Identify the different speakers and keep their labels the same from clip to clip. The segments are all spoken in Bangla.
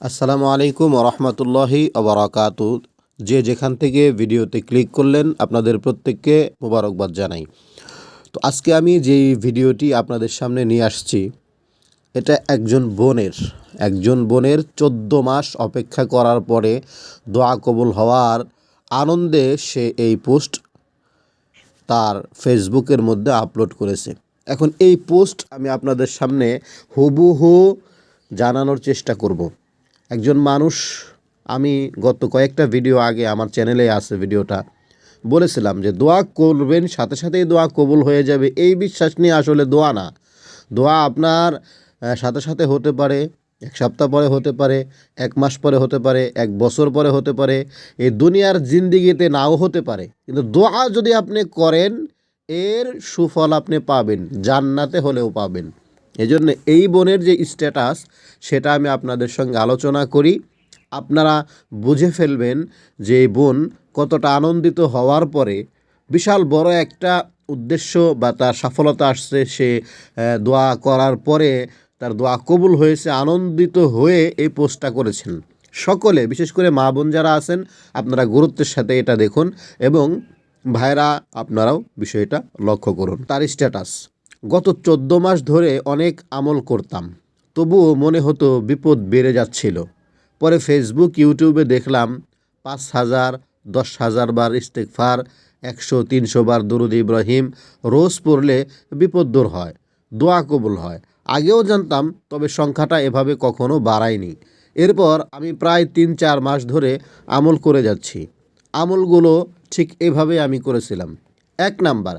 Speaker 1: আসসালামু আলাইকুম রহমতুল্লাহি অবরাকাতু যে যেখান থেকে ভিডিওতে ক্লিক করলেন, আপনাদের প্রত্যেককে মোবারকবাদ জানাই। তো আজকে আমি যেই ভিডিওটি আপনাদের সামনে নিয়ে আসছি, এটা একজন বোনের। একজন বোনের চোদ্দ মাস অপেক্ষা করার পরে দোয়া কবুল হওয়ার আনন্দে সে এই পোস্ট তার ফেসবুকের মধ্যে আপলোড করেছে। এখন এই পোস্ট আমি আপনাদের সামনে হুবহু জানানোর চেষ্টা করব। একজন মানুষ, আমি গত কয়েকটা ভিডিও আগে আমার চ্যানেলে আছে ভিডিওটা, বলেছিলাম যে দোয়া করবেন, সাথে সাথেই দোয়া কবুল হয়ে যাবে। এই বিশ্বাস নিয়ে আসলে দোয়া না। দোয়া আপনার সাথে সাথে হতে পারে, এক সপ্তাহ পরে হতে পারে, এক মাস পরে হতে পারে, এক বছর পরে হতে পারে এই দুনিয়ার জিন্দিগিতে নাও হতে পারে। কিন্তু দোয়া যদি আপনি করেন, এর সুফল আপনি পাবেন, জান্নাতে হলেও পাবেন। এজন্য এই বোনের যে স্ট্যাটাস সেটা আমি আপনাদের সঙ্গে আলোচনা করি। আপনারা বুঝে ফেলবেন যে বোন কতটা আনন্দিত হওয়ার পরে বিশাল বড় একটা উদ্দেশ্য বা তার সফলতা আসছে, সে দোয়া করার পরে তার দোয়া কবুল হয়েছে, আনন্দিত হয়ে এই পোস্টটা করেছেন। সকলে, বিশেষ করে মা বোন যারা আছেন, আপনারা গুরুত্বের সাথে এটা দেখুন এবং ভাইরা, আপনারাও বিষয়টা লক্ষ্য করুন। তার স্ট্যাটাস গত চোদ্দ মাস ধরে অনেক আমল করতাম। তবুও মনে হতো বিপদ বেড়ে যাচ্ছিল। পরে ফেসবুক ইউটিউবে দেখলাম পাঁচ হাজার, দশ হাজার বার ইস্তেকফার একশো, তিনশো বার দুরুদ ইব্রাহিম, রোজ পড়লে বিপদ দূর হয়, দোয়া কবুল হয়। আগেও জানতাম, তবে সংখ্যাটা এভাবে কখনো বাড়ায়নি। এরপর আমি প্রায় তিন চার মাস ধরে আমল করে যাচ্ছি। আমলগুলো ঠিক এভাবে আমি করেছিলাম। এক নাম্বার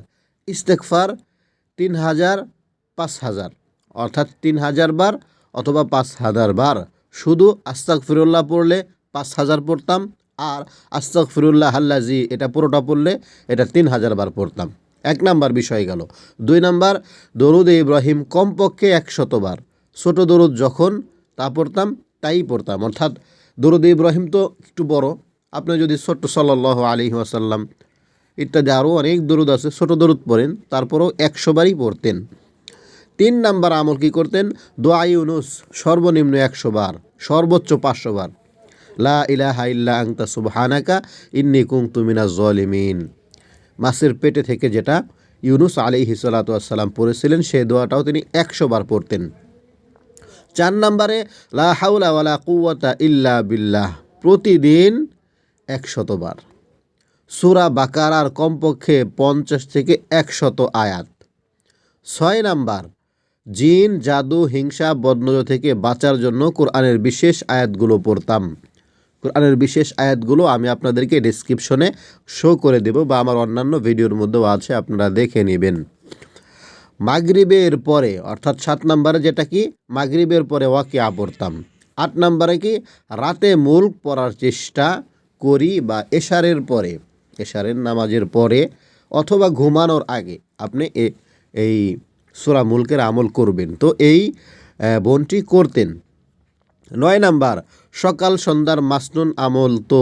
Speaker 1: ইস্তেকফার তিন হাজার পাঁচ হাজার অর্থাৎ তিন হাজার বার অথবা পাঁচ হাজার বার শুধু আস্তাক ফিরুল্লাহ পড়লে পাঁচ হাজার পড়তাম আর আস্তাক ফিরুল্লাহ হাল্লাজি এটা পুরোটা পড়লে এটা তিন হাজার বার পড়তাম। এক নাম্বার বিষয় গেল। দুই নাম্বার, দরুদ ইব্রাহিম কমপক্ষে একশতবার। ছোট দরুদ যখন তা পড়তাম, তাই পড়তাম। অর্থাৎ দরুদ ইব্রাহিম তো একটু বড়। আপনি যদি ছোট্ট সাল্লাহ আলী ওয়াসাল্লাম ইত্যাদি আরও অনেক দরুদ আছে, ছোট দরুদ পড়েন, তারপরেও একশো বারই পড়তেন। তিন নাম্বার আমল কি করতেন? দোয়া ইউনুস, সর্বনিম্ন একশো বার, সর্বোচ্চ পাঁচশো বার। লা ইলাহা ইল্লা আংতা সুবহানাকা ইন্নি কুংতু তুমিনা জলিমিন। মাছের পেটে থেকে যেটা ইউনুস আলী হিসালাতাম পড়েছিলেন, সেই দোয়াটাও তিনি একশো বার পড়তেন। চার নম্বরে, লা হাউলা ওয়ালা কুওয়াতা ইল্লা বিল্লাহ, প্রতিদিন একশতবার সুরা বাকারার কমপক্ষে পঞ্চাশ থেকে একশত আয়াত। ছয় নাম্বার, জিন, জাদু, হিংসা, বদনজর থেকে বাঁচার জন্য কোরআনের বিশেষ আয়াতগুলো পড়তাম। কোরআনের বিশেষ আয়াতগুলো আমি আপনাদেরকে ডিসক্রিপশনে শো করে দেব বা আমার অন্যান্য ভিডিওর মধ্যেও আছে, আপনারা দেখে নেবেন। মাগরিবের পরে, অর্থাৎ সাত নম্বরে যেটা কি? মাগরিবের পরে ওয়াকিয়া পড়তাম। আট নম্বরে কি? রাতে মুল্ক পড়ার চেষ্টা করি বা এশারের পরে। এশারের নামাজের পরে অথবা ঘুমানোর আগে। আপনি এই সুরা মুলকের আমল করবেন। তো এই বনটি করতেন। নয় নাম্বার, সকাল সন্ধ্যার মাসনুন আমল তো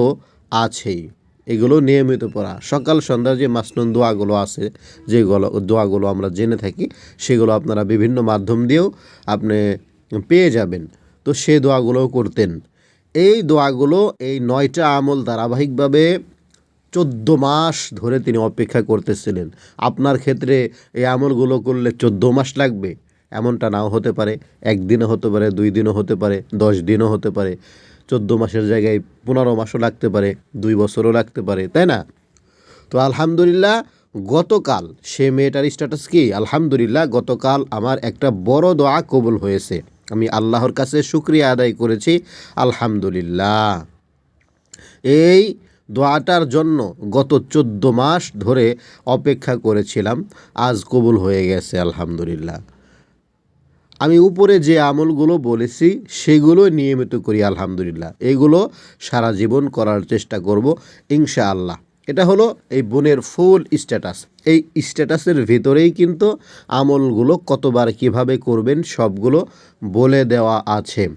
Speaker 1: আছেই। এগুলো নিয়মিত পড়া। সকাল সন্ধ্যার যে মাসনুন দোয়াগুলো আছে, যেগুলো, দোয়াগুলো আমরা জেনে থাকি, সেগুলো আপনারা বিভিন্ন মাধ্যম দিয়েও আপনি পেয়ে যাবেন। তো সে দোয়াগুলোও করতেন। এই দোয়াগুলো এই নয়টা আমল ধারাবাহিকভাবে চোদ্দ মাস ধরে তিনি অপেক্ষা করতেছিলেন। আপনার ক্ষেত্রে এই আমলগুলো করলে চোদ্দ মাস লাগবে? এমনটা নাও হতে পারে। একদিনও হতে পারে, দুই দিনও হতে পারে, দশ দিনও হতে পারে। চোদ্দ মাসের জায়গায় পনেরো মাসও লাগতে পারে, দুই বছরও লাগতে পারে, তাই না? তো আলহামদুলিল্লাহ, গতকাল সে মেয়েটার স্ট্যাটাস কি? আলহামদুলিল্লাহ, গতকাল আমার একটা বড় দোয়া কবুল হয়েছে। আমি আল্লাহর কাছে শুক্রিয়া আদায় করেছি। আলহামদুলিল্লাহ। এই দোয়াটার জন্য গত চোদ্দ মাস ধরে অপেক্ষা করেছিলাম। আজ কবুল হয়ে গেছে, আলহামদুলিল্লাহ। আমি উপরে যে আমলগুলো বলেছি, সেগুলো নিয়মিত করি, আলহামদুলিল্লাহ। এগুলো সারা জীবন করার চেষ্টা করব, ইনশাআল্লাহ। এটা হলো এই বোনের ফুল স্ট্যাটাস। এই স্ট্যাটাসের ভিতরেই কিন্তু আমলগুলো কতবার কীভাবে করবেন সবগুলো বলে দেওয়া আছে।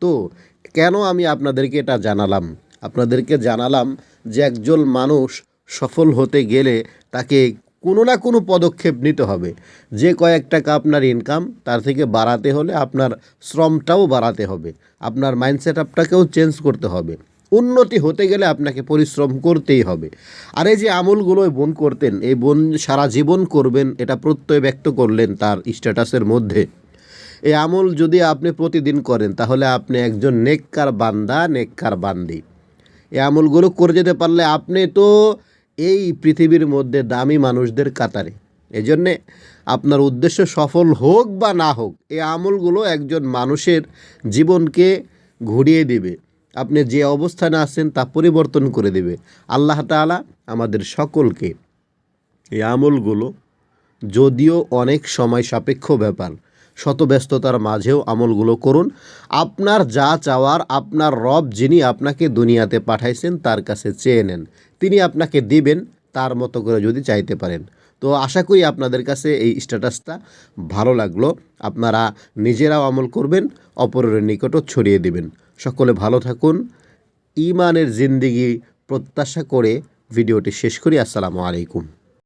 Speaker 1: তো কেন আমি আপনাদেরকে এটা জানালাম? আপনাদেরকে জানালাম যে একজন মানুষ সফল হতে গেলে তাকে কোনো না কোনো পদক্ষেপ নিতে হবে। যে কয়েক টাকা আপনার ইনকাম তার থেকে বাড়াতে হলে আপনার শ্রমটাও বাড়াতে হবে। আপনার মাইন্ডসেট আপটাকেও চেঞ্জ করতে হবে। উন্নতি হতে গেলে আপনাকে পরিশ্রম করতেই হবে। আর এই যে আমলগুলো বোন করতেন, এই বোন সারা জীবন করবেন, এটা প্রত্যয় ব্যক্ত করলেন তার স্ট্যাটাসের মধ্যে। এই আমল যদি আপনি প্রতিদিন করেন, তাহলে আপনি একজন নেককার বান্দা, নেককার বান্দি। এই আমলগুলো করে যেতে পারলে আপনি তো এই পৃথিবীর মধ্যে দামি মানুষদের কাতারে। এই জন্যে আপনার উদ্দেশ্য সফল হোক বা না হোক এই আমলগুলো একজন মানুষের জীবনকে ঘুরিয়ে দিবে। আপনি যে অবস্থানে আছেন তা পরিবর্তন করে দেবে। আল্লাহ তাআলা আমাদের সকলকে এই আমলগুলো যদিও অনেক সময় সাপেক্ষ ব্যাপার শত ব্যস্ততার মাঝেও আমলগুলো করুন। আপনার যা চাওয়ার আপনার রব যিনি আপনাকে দুনিয়াতে পাঠাইছেন তার কাছে চেয়ে নেন। তিনি আপনাকে দিবেন তার মতো করে যদি চাইতে পারেন। তো আশা করি আপনাদের কাছে এই স্ট্যাটাসটা ভালো লাগল। আপনারা নিজেরাও আমল করবেন, অপরের নিকটও ছড়িয়ে দিবেন। সকলে ভালো থাকুন। ইমানের জিন্দিগি প্রত্যাশা করে ভিডিওটি শেষ করি। আসসালামু আলাইকুম।